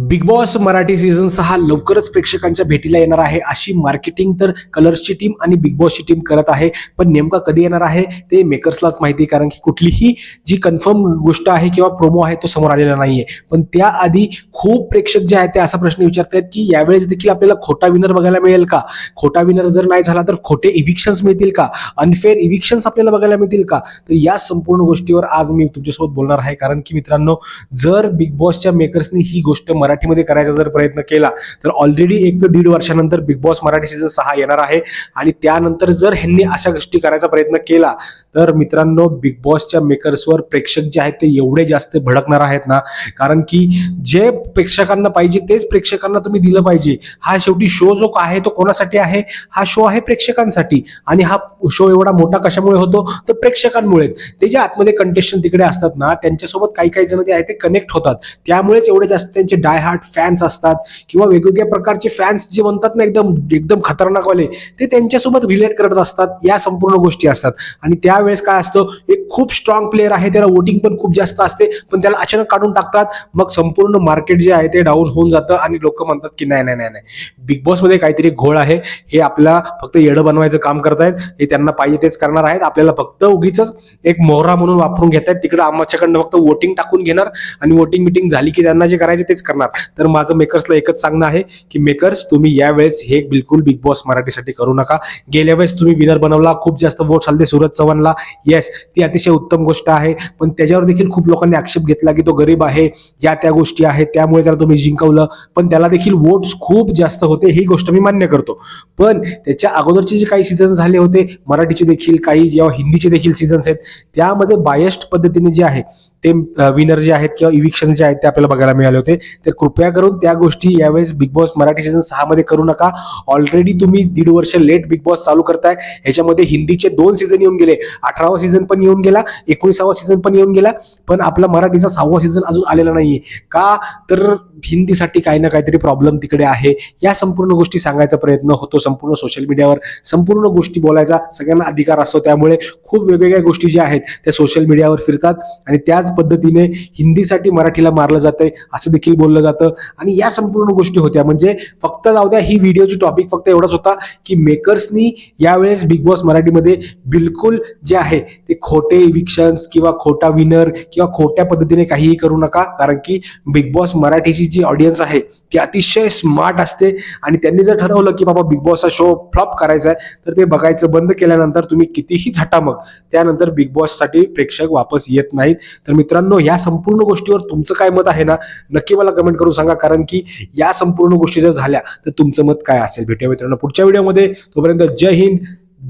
Big boss Marathi season सहा लवकरच प्रेक्षकांच्या भेटीला येणार आहे. अशी मार्केटिंग तर कलर्सची टीम आणि बिग बॉसची टीम करत आहे. पण नेमका कधी येणार आहे ते मेकर्सलाच माहिती कारण की कुठलीही जी कन्फर्म गोष्ट आहे किंवा प्रोमो आहे तो समोर आलेला नाहीये. पण त्याआधी खूप प्रेक्षक जे आहेत ते असा प्रश्न विचारतात की यावेळेस देखील आपल्याला खोटा विनर बघायला मिळेल का? खोटा विनर जर नाही झाला तर खोटे इव्हिक्शन्स मिळतील का? अनफेअर इव्हिक्शन्स आपल्याला बघायला मिळतील का? तर या संपूर्ण गोष्टीवर आज मी तुमच्यासोबत बोलणार आहे. कारण की मित्रांनो जर बिग बॉसच्या मेकर्सनी ही गोष्ट मराठीमध्ये करायचा जर प्रयत्न केला तर ऑलरेडी एक ते दीड वर्षानंतर बिग बॉस मराठी सीझन सहा येणार आहे. आणि त्यानंतर जर ह्यांनी अशा गोष्टी करायचा प्रयत्न केला तर मित्रांनो बिग बॉसच्या मेकर्सवर प्रेक्षक जे आहेत ते एवढे जास्त भडकणार आहेत ना कारण की जे प्रेक्षकांना पाहिजे तेच प्रेक्षकांना तुम्ही दिलं पाहिजे. हा शेवटी शो जो आहे तो कोणासाठी आहे? हा शो आहे प्रेक्षकांसाठी. आणि हा शो एवढा मोठा कशामुळे होतो? तर प्रेक्षकांमुळेच. ते जे आतमध्ये कंटेस्टंट तिकडे असतात ना त्यांच्यासोबत काही काही जण जे आहे ते कनेक्ट होतात. त्यामुळेच एवढे जास्त त्यांचे डाय हार्ट फॅन्स असतात किंवा वेगवेगळ्या प्रकारचे फॅन्स जे म्हणतात ना एकदम एकदम खतरनाकवाले ते त्यांच्यासोबत रिलेट करत असतात. या संपूर्ण गोष्टी असतात. आणि त्या त्यावेळेस काय असतं एक खूप स्ट्रॉंग प्लेअर आहे त्याला वोटिंग पण खूप जास्त असते पण त्याला अचानक काढून टाकतात मग संपूर्ण मार्केट जे आहे ते डाऊन होऊन जातं आणि लोक म्हणतात की नाही नाही नाही नाही. बिग बॉसमध्ये काहीतरी घोळ आहे हे आपल्याला फक्त येडं बनवायचं काम करतायत हे त्यांना पाहिजे तेच करणार आहेत. आपल्याला फक्त उगीच एक मोहरा म्हणून वापरून घेत आहेत तिकडे आमच्याकडनं फक्त वोटिंग टाकून घेणार आणि वोटिंग मिटिंग झाली की त्यांना जे करायचे तेच करणार. तर माझं मेकर्सला एकच सांगणं आहे की मेकर्स तुम्ही यावेळेस हे बिलकुल बिग बॉस मराठीसाठी करू नका. गेल्या वेळेस तुम्ही विनर बनवला खूप जास्त वोट आलते सूरज चव्हाणला. येस ती अतिशय उत्तम गोष्ट आहे. पण त्याच्यावर देखील खूप लोकांनी आक्षेप घेतला की तो गरीब आहे या त्या गोष्टी आहेत त्यामुळे त्याला तुम्ही जिंकवलं. पण त्याला देखील वोट्स खूप जास्त होते ही गोष्ट मी मान्य करतो. पण त्याच्या अगोदरचे जे काही सीझन झाले होते मराठीचे देखील काही जेव्हा हिंदीचे देखील सीझन्स आहेत त्यामध्ये बायस्ट पद्धतीने जे आहे ते विनर जे आहेत किंवा इव्हिक्शन जे आहेत ते आपल्याला बघायला मिळाले होते. तर कृपया करून त्या गोष्टी यावेळेस बिग बॉस मराठी सीझन सहा मध्ये करू नका. ऑलरेडी तुम्ही दीड वर्ष लेट बिग बॉस चालू करताय. ह्याच्यामध्ये हिंदीचे दोन सीझन येऊन गेले. अठरावा सीझन पण येऊन गेला. एकोणीसावा सीझन पण येऊन गेला. पण आपला मराठीचा सहावा सीझन अजून आलेला नाहीये. का? तर हिंदीसाठी काही ना काहीतरी प्रॉब्लेम तिकडे आहे. या संपूर्ण गोष्टी सांगायचा प्रयत्न होतो. संपूर्ण सोशल मीडियावर संपूर्ण गोष्टी बोलायचा सगळ्यांना अधिकार असतो. त्यामुळे खूप वेगवेगळ्या गोष्टी ज्या आहेत त्या सोशल मीडियावर फिरतात आणि त्याच पद्धतीने हिंदीसाठी मराठीला मारलं जातंय असं देखील बोललं जातं. आणि या संपूर्ण गोष्टी होत्या. म्हणजे फक्त जाऊ द्या ही व्हिडिओची टॉपिक फक्त एवढाच होता की मेकर्सनी यावेळेस बिग बॉस मराठीमध्ये बिलकुल जे आहे ते खोटे इव्हिक्शन्स किंवा खोटा विनर किंवा खोट्या पद्धतीने काहीही करू नका. कारण की बिग बॉस मराठीची जी ऑडियन्स आहे ती अतिशय स्मार्ट असते. आणि त्यांनी जर ठरवलं की बाबा बिग बॉसचा शो फ्लॉप करायचा आहे तर ते बघायचं बंद केल्यानंतर तुम्ही कितीही झटा मग त्यानंतर बिग बॉससाठी प्रेक्षक वापस येत नाहीत. तर मित्रांनो या संपूर्ण गोष्टीवर तुमचं काय मत आहे ना नक्की मला कमेंट करून सांगा. कारण की या संपूर्ण गोष्टी जर झाल्या तर तुमचं मत काय असेल? भेटूया मित्रांनो पुढच्या व्हिडिओमध्ये तोपर्यंत जय हिंद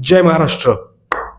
जय महाराष्ट्र.